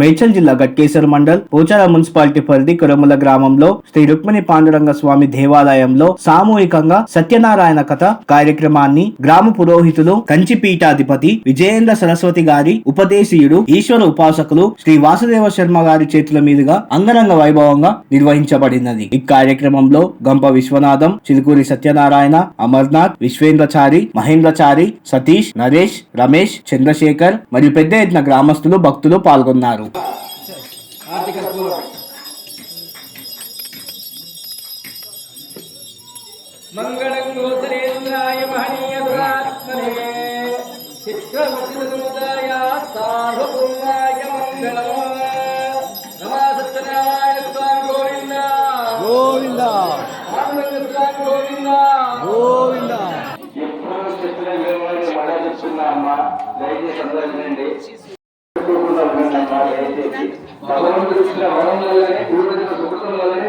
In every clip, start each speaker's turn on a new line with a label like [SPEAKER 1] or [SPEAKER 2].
[SPEAKER 1] మేడ్చల్ జిల్లా గట్కేశ్వర మండల్ పోచార మున్సిపాలిటీ పరిధి కురముల గ్రామంలో శ్రీ రుక్మిణి పాండురంగ స్వామి దేవాలయంలో సామూహికంగా సత్యనారాయణ కథ కార్యక్రమాన్ని గ్రామ పురోహితులు కంచి పీఠాధిపతి విజయేంద్ర సరస్వతి గారి ఉపదేశీయుడు ఈశ్వర ఉపాసకులు శ్రీ వాసుదేవ శర్మ గారి చేతుల మీదుగా అంగరంగ వైభవంగా నిర్వహించబడినది. ఈ కార్యక్రమంలో గంప విశ్వనాథం చిలుకూరి సత్యనారాయణ అమర్నాథ్ విశ్వేంద్రచారి మహేంద్రచారి సతీష్ నరేష్ రమేష్ చంద్రశేఖర్ మరియు పెద్ద ఎత్తున గ్రామస్తులు భక్తులు పాల్గొన్నారు.
[SPEAKER 2] మంగళం గోచరేంద్రాయ మహనీయ దురాత్మనే. చిత్రవచితముదాయ సార్వభౌమాయ మంగళం నమా సత్యనారాయణ స్వామి గోవింద.
[SPEAKER 3] గోవింద.
[SPEAKER 2] ఆనంద స్వామి గోవింద.
[SPEAKER 3] గోవింద.
[SPEAKER 4] ఎప్పుడు చెప్పిన వివరాలు మళ్ళా చెప్తున్నా అమ్మా. దయచేసి అందరూ వినండి చెప్పుకోకుండా ఉండండి అమ్మా దయచేసి భగవంతుడు ఇచ్చిన వరం వల్లనే పూర్వజన సుకృతం వల్లనే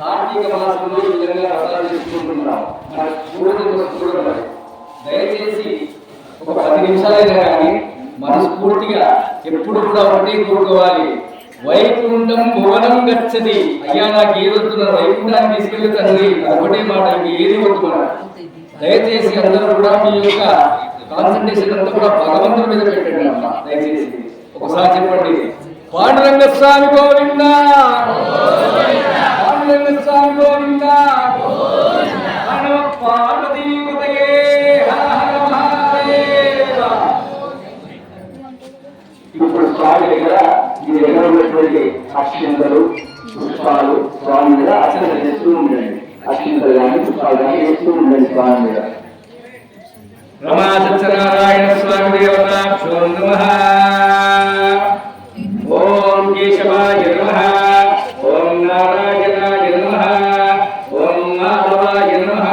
[SPEAKER 4] కార్తీక మాసంలో ఈ విధంగా వ్రతాలు చేసుకుంటున్నాం మన పూర్వజన సుకృతం
[SPEAKER 2] దయచేసి ఒక పది నిమిషాలైనా కానీ మనస్ఫూర్తిగా ఎప్పుడు కూడా ఒకటే కోరుకోవాలి. వైకుంఠం భువనం గచ్చది అయ్యా నాకు ఏది వస్తున్నా వైకుంఠాన్ని తీసుకెళ్ళి తండ్రి ఒకటే మాట ఏది వద్దు దయచేసి అందరూ కూడా మీ యొక్క కాన్సన్ట్రేషన్ అంతా కూడా భగవంతుడి మీద పెట్టండి అమ్మ దయచేసి. ఒకసారి చెప్పండి. పాండురంగ స్వామి గోవింద. పాండురంగ స్వామి గోవింద పార్వతీ
[SPEAKER 4] ఇప్పుడు స్వామి దగ్గర ఈ దగ్గర ఉన్నటువంటి అక్షింతలు పుష్పాలు స్వామి మీద అక్షింతలు చేస్తూ ఉండండి. అక్షింతలు కానీ పుష్పాలు కానీ వేస్తూ ఉండండి స్వామి మీద.
[SPEAKER 2] రమా సత్యనారాయణ స్వామి దేవతాక్షో నమ ఓం కేశవాయ నమః ఓం నారాయణాయ నమ ఓం మాధవాయ నమః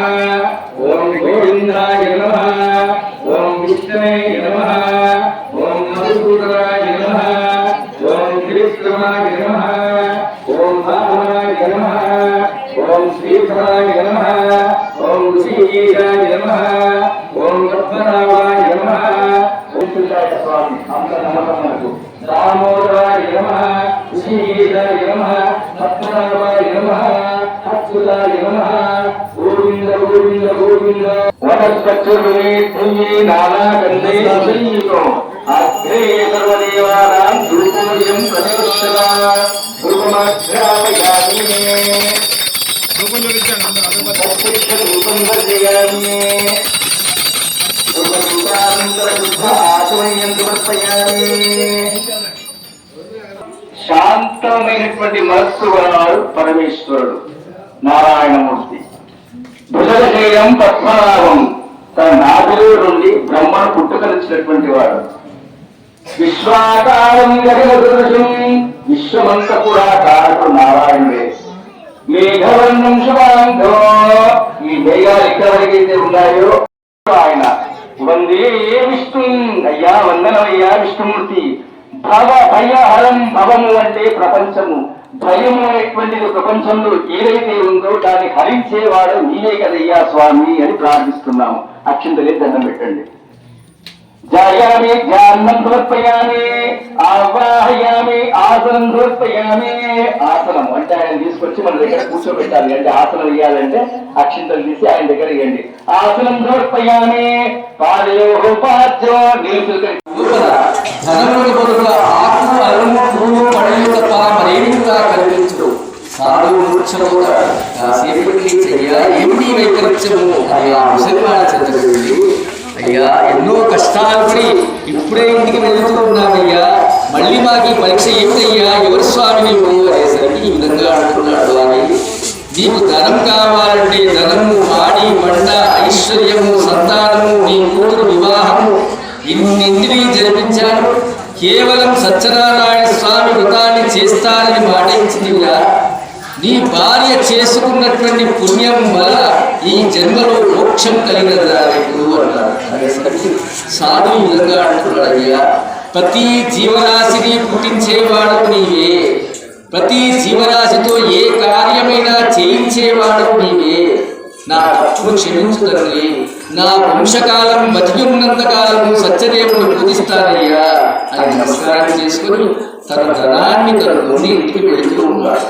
[SPEAKER 2] ఓం గోవిందాయ నమః ఓం విష్ణవే నమః ఓం మధుసూదనాయ నమః ఓం త్రివిక్రమాయ నమః ఓం మాధవాయ నమః ఓం శ్రీధరాయ ఓం ఋషికేశాయ ఓం పద్మనాభాయ నమః
[SPEAKER 4] ఓం పిల్లాయ స్వామి అంత నమ్మకం మనకు
[SPEAKER 2] దామోదరాయ నమః ఋషికేశాయ నమః పద్మనాభాయ నమః అచ్యుతాయ నమః గోవింద గోవింద గోవింద
[SPEAKER 4] వనస్పత్రుని పుణ్యే నానాగంధే ఉత్తమమైనటువంటి మనస్సు గలవాడు పరమేశ్వరుడు నారాయణమూర్తి. భుజగశైలం పద్మనాభం. తన నాభిలో నుండి బ్రహ్మను పుట్టుకనిచ్చినటువంటి వాడు. విశ్వాకారం జగదృశం విశ్వమంతా కూడా కారకుడు నారాయణుడే. మేఘవర్ణం శుభాంతో ఈ మేఘాలు ఎక్కడైతే ఉన్నాయో ఆయన. వందే విష్ణు. అయ్యా వందనమయ్యా విష్ణుమూర్తి. భవ భయహరం భవము అంటే ప్రపంచము. భయము అనేటువంటిది ప్రపంచంలో ఏదైతే ఉందో దాన్ని హరించేవాడు నీవే కదయ్యా స్వామి అని ప్రార్థిస్తున్నాము. అక్షింతలే దండం పెట్టండి. జాయామి ధ్యానం సమర్పయామి ఆవాహయామి ఆసనం సమర్పయామి. ఆసనం అంటే ఆయన తీసుకొచ్చి మన దగ్గర కూర్చోబెట్టాలి. అంటే ఆసనం వేయాలంటే అక్షింతలు తీసి ఆయన దగ్గర వేయండి ఆసనం సమర్పయామి పాదయోగ పాద్యో నిలుచుకొని
[SPEAKER 2] ధనముని బదుల ఆకు అరుము పువ్వు పడలు తప్ప మరేమి కూడా కనిపించదు సాధువు మూర్ఛను కాసేపటికి చెయ్య ఏమిటి వైకరిత్యము అని ఆ ముసలివాడ అయ్యా ఎన్నో కష్టాలు పడి ఇప్పుడే ఇంటికి వెళ్తున్నామయ్యా మళ్ళీ మాకు ఈ పరీక్ష ఏమిటయ్యా? ఎవరి స్వామి నువ్వు అనేసరికి ఈ విధంగా అంటున్నాడు అని. నీకు ధనం కావాలంటే ధనము వాడి మండ ఐశ్వర్యము సంతానము నీ కూతురు వివాహము కేవలం సత్యనారాయణ స్వామి వ్రతాన్ని చేస్తానని మాటించిందిగా నీ భార్య చేసుకున్నటువంటి పుణ్యం వల్ల ఈ జన్మలో మోక్షం కలిగినదా నీకు అన్నాడు. సాధు విధంగా అంటున్నాడు అయ్యా ప్రతి జీవరాశిని పుట్టించేవాడు నీవే. ప్రతి జీవరాశితో ఏ కార్యమైనా చేయించేవాడు నీవే. నా తప్పును క్షమించు తండ్రి నా వంశకాలం బతికి ఉన్నంత కాలం సత్యదేవుడు పూజిస్తానయ్యా అని నమస్కారం చేసుకుని తన ధనాన్ని తన నుండి ఇంటికి వెళుతూ ఉన్నాడు.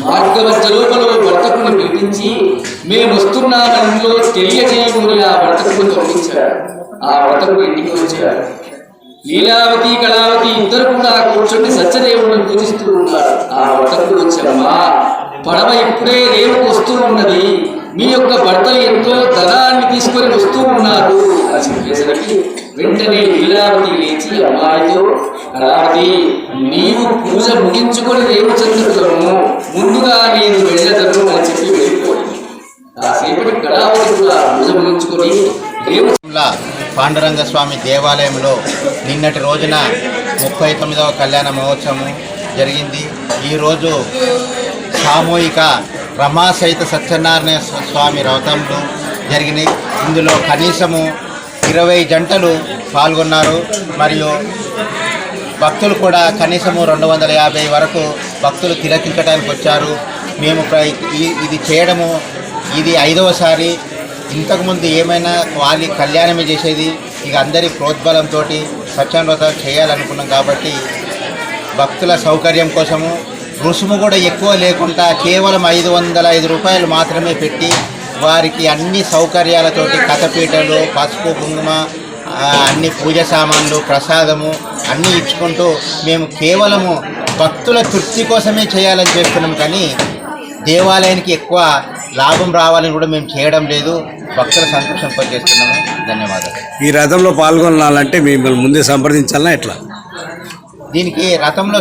[SPEAKER 2] మార్గమధ్య లోపల ఓ వర్తకుని పిలిపించి మేము వస్తున్నామనిలో తెలియజేయమని ఆ వర్తకుని పంపించాడు ఆ వర్తకుడు ఇంటికి వచ్చాడు. లీలావతి కళావతి ఇద్దరు కూడా కూర్చొని సత్యదేవుడిని పూజిస్తూ ఉన్నారు. ఆ వర్తకుడు వచ్చమ్మా పడవ ఇప్పుడే రేవుకు వస్తూ ఉన్నది. మీ యొక్క భర్తలు ఎంతో ధనాన్ని తీసుకొని వస్తూ ఉన్నారు. అని చెప్పేసరికి వెంటనే లీలావతి లేచి అమ్మాయితో రావతి నీవు పూజ ముగించుకొని రేవు చెందుతాము ముందుగా నేను వెళ్ళదను అని చెప్పి వెళ్ళిపోయింది కాసేపటి కళావతి కూడా పూజ ముగించుకొని రేవు
[SPEAKER 5] పాండురంగ స్వామి దేవాలయంలో నిన్నటి రోజున ముప్పై తొమ్మిదవ కళ్యాణ మహోత్సవం జరిగింది. ఈరోజు సామూహిక రమా సహిత సత్యనారాయణ స్వామి రథంలో జరిగినాయి. ఇందులో కనీసము ఇరవై జంటలు పాల్గొన్నారు. మరియు భక్తులు కూడా కనీసము రెండు వందల యాభై వరకు భక్తులు తిలకించడానికి వచ్చారు. మేము ఇది చేయడము ఇది ఐదవసారి ఇంతకుముందు ఏమైనా వాళ్ళ కళ్యాణమే చేసేది ఇక అందరి ప్రోద్బలంతో సత్యాన్వ్రతం చేయాలనుకున్నాం కాబట్టి భక్తుల సౌకర్యం కోసము రుసుము కూడా ఎక్కువ లేకుండా కేవలం ఐదు వందల ఐదు రూపాయలు మాత్రమే పెట్టి వారికి అన్ని సౌకర్యాలతోటి కథపీటలు పసుపు కుంకుమ అన్ని పూజ సామాన్లు ప్రసాదము అన్నీ ఇచ్చుకుంటూ మేము కేవలము భక్తుల తృప్తి కోసమే చేయాలని చేస్తున్నాం కానీ దేవాలయానికి ఎక్కువ లాభం రావాలని కూడా మేము చేయడం లేదు. భక్తుల సంతోషం చేస్తున్నాము ధన్యవాదాలు.
[SPEAKER 3] ఈ రథంలో పాల్గొనాలంటే మిమ్మల్ని ముందే సంప్రదించాలన్నా ఎట్లా?
[SPEAKER 5] దీనికి రథంలో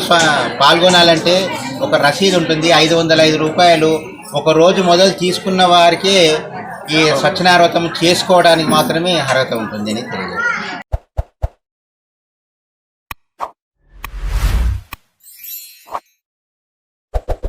[SPEAKER 5] పాల్గొనాలంటే ఒక రసీదు ఉంటుంది ఐదు వందల ఐదు రూపాయలు. ఒక రోజు మొదలు తీసుకున్న వారికి ఈ స్వచ్ఛనారథం చేసుకోవడానికి మాత్రమే అర్హత ఉంటుంది అని తెలియదు